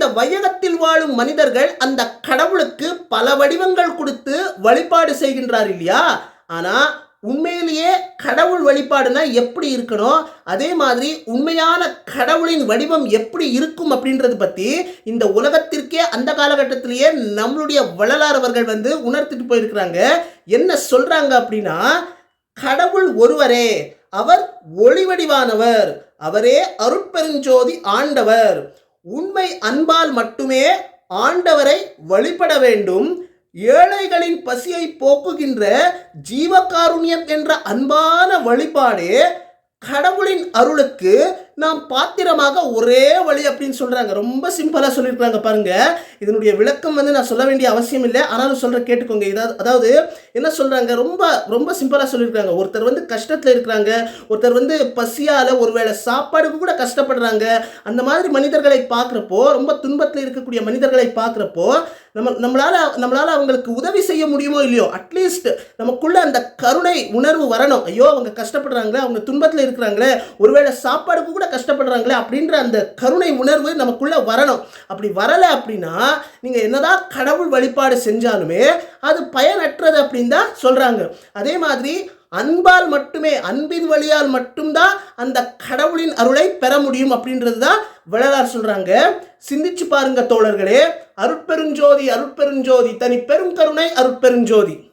இந்த வையகத்தில் வாழும் மனிதர்கள் அந்த கடவுளுக்கு பல வடிவங்கள் கொடுத்து வழிபாடு செய்கின்றார் இல்லையா? ஆனா உண்மையிலேயே கடவுள் வழிபாடுனா எப்படி இருக்கணும்? அதே மாதிரி உண்மையான கடவுளின் வடிவம் எப்படி இருக்கும் அப்படின்றது பத்தி இந்த உலகத்திற்கே அந்த காலகட்டத்திலேயே நம்மளுடைய வள்ளலாரவர்கள் வந்து உணர்த்திட்டு போயிருக்கிறாங்க. என்ன சொல்றாங்க அப்படின்னா கடவுள் ஒருவரே அவர் ஒளிவடிவானவர். அவரே அருட்பெருஞ்சோதி ஆண்டவர். உண்மை அன்பால் மட்டுமே ஆண்டவரை வழிபட வேண்டும். ஏழைகளின் பசியை போக்குகின்ற ஜீவகாருண்யம் என்ற அன்பான வழிபாடே கடவுளின் அருளுக்கு நாம் பாத்திரமாக ஒரே வழி அப்படின்னு சொல்கிறாங்க ரொம்ப சிம்பிளாக சொல்லியிருக்காங்க பாருங்கள் இதனுடைய விளக்கம் வந்து நான் சொல்ல வேண்டிய அவசியம் இல்லை. ஆனாலும் சொல்கிற கேட்டுக்கோங்க. இதாவது அதாவது என்ன சொல்கிறாங்க ரொம்ப ரொம்ப சிம்பிளாக சொல்லியிருக்காங்க ஒருத்தர் வந்து கஷ்டத்தில் இருக்கிறாங்க. ஒருத்தர் வந்து பசியால் ஒருவேளை சாப்பாடுக்கு கூட கஷ்டப்படுறாங்க. அந்த மாதிரி மனிதர்களை பார்க்குறப்போ ரொம்ப துன்பத்தில் இருக்கக்கூடிய மனிதர்களை பார்க்குறப்போ நம்ம நம்மளால் நம்மளால் அவங்களுக்கு உதவி செய்ய முடியுமோ இல்லையோ அட்லீஸ்ட் நமக்குள்ள அந்த கருணை உணர்வு வரணும். ஐயோ அவங்க கஷ்டப்படுறாங்களே அவங்க துன்பத்தில் இருக்கிறாங்களே ஒருவேளை சாப்பாடுக்கு கூட கஷ்டப்படுறாங்களே அப்படின்ற அந்த கருணை உணர்வு நமக்குள்ளே வரணும். அப்படி வரலை அப்படின்னா நீங்கள் என்னதான் கடவுள் வழிபாடு செஞ்சாலுமே அது பயனற்றது அப்படின்னு தான் சொல்கிறாங்க அதே மாதிரி அன்பால் மட்டுமே அன்பின் வழியால் மட்டும்தான் அந்த கடவுளின் அருளை பெற முடியும் அப்படின்றது தான் வள்ளலார் சொல்கிறாங்க சிந்திச்சு பாருங்க தோழர்களே அருட்பெருஞ்சோதி அருட்பெருஞ்சோதி தனி பெரும் கருணை அருட்பெருஞ்சோதி.